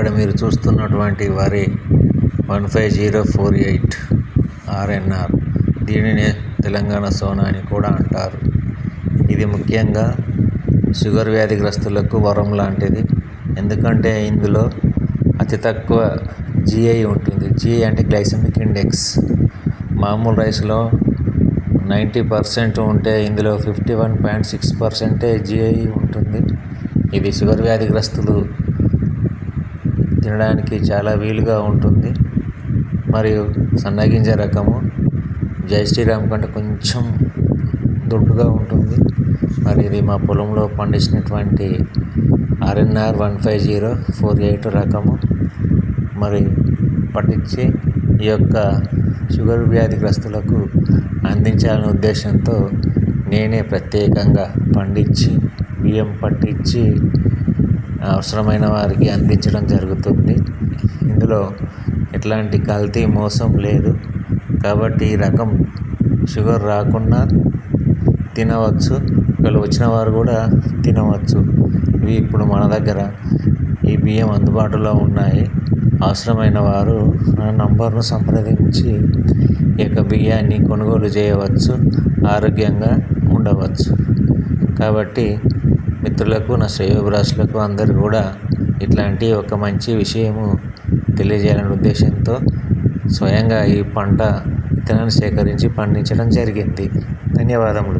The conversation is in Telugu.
ఇక్కడ మీరు చూస్తున్నటువంటి వరి one five zero four eight RNR. దీనినే తెలంగాణ సోనా అని కూడా అంటారు. ఇది ముఖ్యంగా షుగర్ వ్యాధిగ్రస్తులకు వరం లాంటిది. ఎందుకంటే ఇందులో అతి తక్కువ జిఐ ఉంటుంది. జిఐ అంటే గ్లైసమిక్ ఇండెక్స్. మామూలు రైస్లో నైంటీ పర్సెంట్ ఉంటే ఇందులో ఫిఫ్టీ వన్ పాయింట్ సిక్స్ పర్సెంటే జిఐ ఉంటుంది. ఇది షుగర్ వ్యాధిగ్రస్తులు తినడానికి చాలా వీలుగా ఉంటుంది. మరియు సన్నగింజ రకము జై శ్రీరామ్ కంటే కొంచెం దొడ్డుగా ఉంటుంది. మరి ఇది మా పొలంలో పండించినటువంటి RNR one five zero four eight రకము. మరి పట్టించి ఈ యొక్క షుగర్ వ్యాధిగ్రస్తులకు అందించాలనే ఉద్దేశంతో నేనే ప్రత్యేకంగా పండించి బియ్యం పట్టించి అవసరమైన వారికి అందించడం జరుగుతుంది. ఇందులో ఎట్లాంటి కల్తీ మోసం లేదు. కాబట్టి ఈ రకం షుగర్ రాకుండా తినవచ్చు. ఒకవేళ వచ్చిన వారు కూడా తినవచ్చు. ఇవి ఇప్పుడు మన దగ్గర ఈ బియ్యం అందుబాటులో ఉన్నాయి. అవసరమైన వారు నా నంబర్ను సంప్రదించి ఈ యొక్క బియ్యాన్ని కొనుగోలు చేయవచ్చు. ఆరోగ్యంగా ఉండవచ్చు. కాబట్టి మిత్రులకు నా శ్రేయోభిలాషులకు అందరు కూడా ఇట్లాంటి ఒక మంచి విషయము తెలియజేయాలనే ఉద్దేశంతో స్వయంగా ఈ పంట విత్తనాన్ని సేకరించి పండించడం జరిగింది. ధన్యవాదములు.